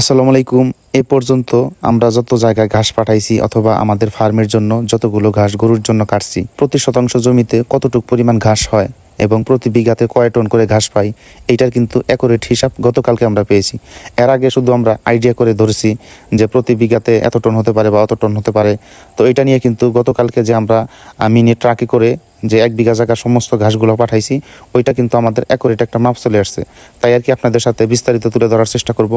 আসসালামু আলাইকুম। এ পর্যন্ত আমরা যত জায়গায় ঘাস পাঠাইছি অথবা আমাদের ফার্মের জন্য যতগুলো ঘাস গরুর জন্য কাটছি, প্রতি শতাংশ জমিতে কতটুক পরিমাণ ঘাস হয়? এবং প্রতি বিঘাতে কয় টন করে ঘাস পাই, এইটার কিন্তু অ্যাকুরেট হিসাব গতকালকে আমরা পেয়েছি। এর আগে শুধু আমরা আইডিয়া করে ধরেছি যে প্রতি বিঘাতে এত টন হতে পারে বা অত টন হতে পারে। তো এটা নিয়ে কিন্তু গতকালকে যে আমরা মিনি ট্রাকে করে যে এক বিঘা জায়গা সমস্ত ঘাসগুলো পাঠাইছি, ওইটা কিন্তু আমাদের অ্যাকুরেট একটা মাপ চলে আসছে। তাই আর কি আপনাদের সাথে বিস্তারিত তুলে ধরার চেষ্টা করব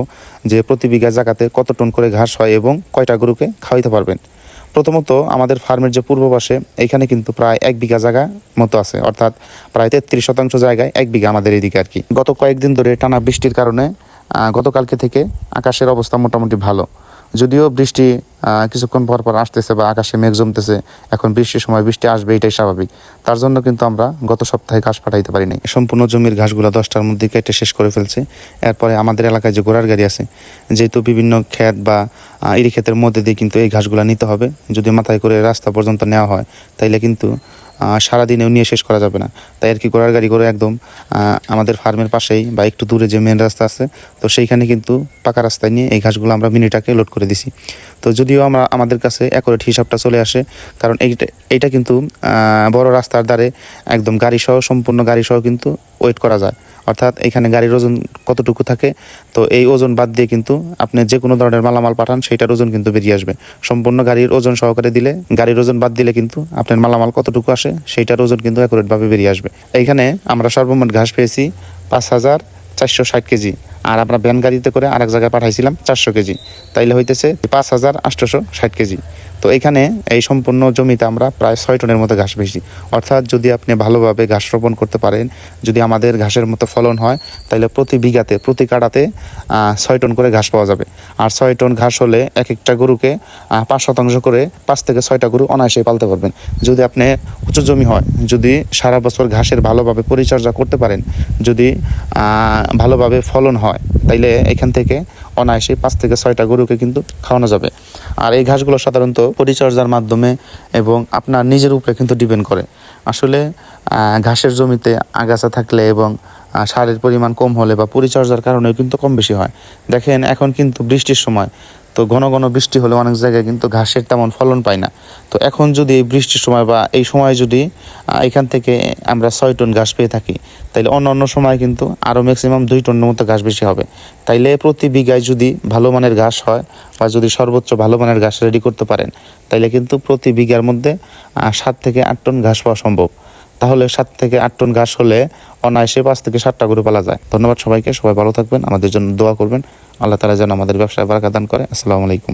যে প্রতি বিঘা জায়গাতে কত টন করে ঘাস হয় এবং কয়টা গরুকে খাওয়াইতে পারবেন। প্রথমত আমাদের ফার্মের যে পূর্ব পাশে, এখানে কিন্তু প্রায় এক বিঘা জায়গা মতো আছে। অর্থাৎ প্রায় তেত্রিশ শতাংশ জায়গায় এক বিঘা আমাদের এদিকে আর কি। গত কয়েকদিন ধরে টানা বৃষ্টির কারণে গতকালকে থেকে আকাশের অবস্থা মোটামুটি ভালো। যদিও বৃষ্টি কিছুক্ষণ পর পর আসতেছে বা আকাশে মেঘ জমতেছে, এখন বৃষ্টির সময় বৃষ্টি আসবে, এটাই স্বাভাবিক। তার জন্য কিন্তু আমরা গত সপ্তাহে ঘাস পাঠাইতে পারি নাই। সম্পূর্ণ জমির ঘাসগুলো দশটার মধ্যে কেটে শেষ করে ফেলছে। এরপরে আমাদের এলাকায় যে ঘোড়ার গাড়ি আছে, যেহেতু বিভিন্ন ক্ষেত বা ইরি ক্ষেতের মধ্যে দিয়ে কিন্তু এই ঘাসগুলো নিতে হবে, যদি মাথায় করে রাস্তা পর্যন্ত নেওয়া হয়, তাইলে কিন্তু সারাদিনেও নিয়ে শেষ করা যাবে না। তাই আর কি ঘোড়ার গাড়ি করে একদম আমাদের ফার্মের পাশেই বা একটু দূরে যে মেন রাস্তা আছে, তো সেইখানে কিন্তু পাকা রাস্তায় নিয়ে এই ঘাসগুলো আমরা মিনিটাকে লোড করে দিছি। তো যদিও আমরা, আমাদের কাছে অ্যাকুরেট হিসাবটা চলে আসে, কারণ এইটা এইটা কিন্তু বড় রাস্তার দ্বারে একদম গাড়ি সহ সম্পূর্ণ গাড়ি সহ কিন্তু ওয়েট করা যায়। অর্থাৎ এখানে গাড়ির ওজন কতটুকু থাকে, তো এই ওজন বাদ দিয়ে কিন্তু আপনি যে কোনো ধরনের মালামাল পাঠান, সেইটার ওজন কিন্তু বেরিয়ে আসবে। সম্পূর্ণ গাড়ির ওজন সহকারে দিলে, গাড়ির ওজন বাদ দিলে কিন্তু আপনার মালামাল কতটুকু আসে, সেইটার ওজন কিন্তু অ্যাকুরেটভাবে বেরিয়ে আসবে। এইখানে আমরা সর্বমোট ঘাস পেয়েছি পাঁচ হাজার চারশো ষাট কেজি। আর আমরা ভ্যান গাড়িতে করে আরেক জায়গায় পাঠাইছিলাম চারশো কেজি। তাইলে হইতেছে পাঁচ হাজার আটশোশো ষাট কেজি। তো এখানে এই সম্পূর্ণ জমিতে আমরা প্রায় ছয় টনের মতো ঘাস পেয়েছি অর্থাৎ যদি আপনি ভালোভাবে ঘাস রোপণ করতে পারেন, যদি আমাদের ঘাসের মতো ফলন হয় তাহলে প্রতি বিঘাতে, প্রতি কাটাতে ছয় টন করে ঘাস পাওয়া যাবে। আর ছয় টন ঘাস হলে এক একটা গরুকে পাঁচ শতাংশ করে পাঁচ থেকে ছয়টা গরু অনায়াসে পালতে পারবেন। যদি আপনি উঁচু জমি হয়, যদি সারা বছর ঘাসের ভালোভাবে পরিচর্যা করতে পারেন, যদি ভালোভাবে ফলন হয়, তাইলে এখান থেকে অনায়াসে পাঁচ থেকে ছয়টা গরুকে কিন্তু খাওয়ানো যাবে। আর এই ঘাসগুলো সাধারণত পরিচর্যার মাধ্যমে এবং আপনার নিজের উপরে কিন্তু ডিপেন্ড করে। আসলে ঘাসের জমিতে আগাছা থাকলে এবং সারের পরিমাণ কম হলে বা পরিচর্যার কারণেও কিন্তু কম বেশি হয়। দেখেন, এখন কিন্তু বৃষ্টির সময় তো ঘন ঘন বৃষ্টি হলে অনেক জায়গায় কিন্তু ঘাসের তেমন ফলন পায় না। তো এখন যদি এই বৃষ্টির সময় বা এই সময় যদি এখান থেকে আমরা ছয় টন ঘাস পেয়ে থাকি, তাইলে অন্য অন্য সময় কিন্তু আরও ম্যাক্সিমাম দুই টনের মতো ঘাস বেশি হবে। তাইলে প্রতি বিঘায় যদি ভালো মানের ঘাস হয় বা যদি সর্বোচ্চ ভালো মানের ঘাস রেডি করতে পারেন, তাইলে কিন্তু প্রতি বিঘার মধ্যে সাত থেকে আট টন ঘাস পাওয়া সম্ভব। তাহলে সাত থেকে আট টন ঘাস হলে অনায়াসে পাঁচ থেকে সাতটা গরু পালা যায়। ধন্যবাদ সবাইকে, সবাই ভালো থাকবেন, আমাদের জন্য দোয়া করবেন। আল্লাহ তালা যেন আমাদের ব্যবসায় বারাকা দান করে। আসসালামু আলাইকুম।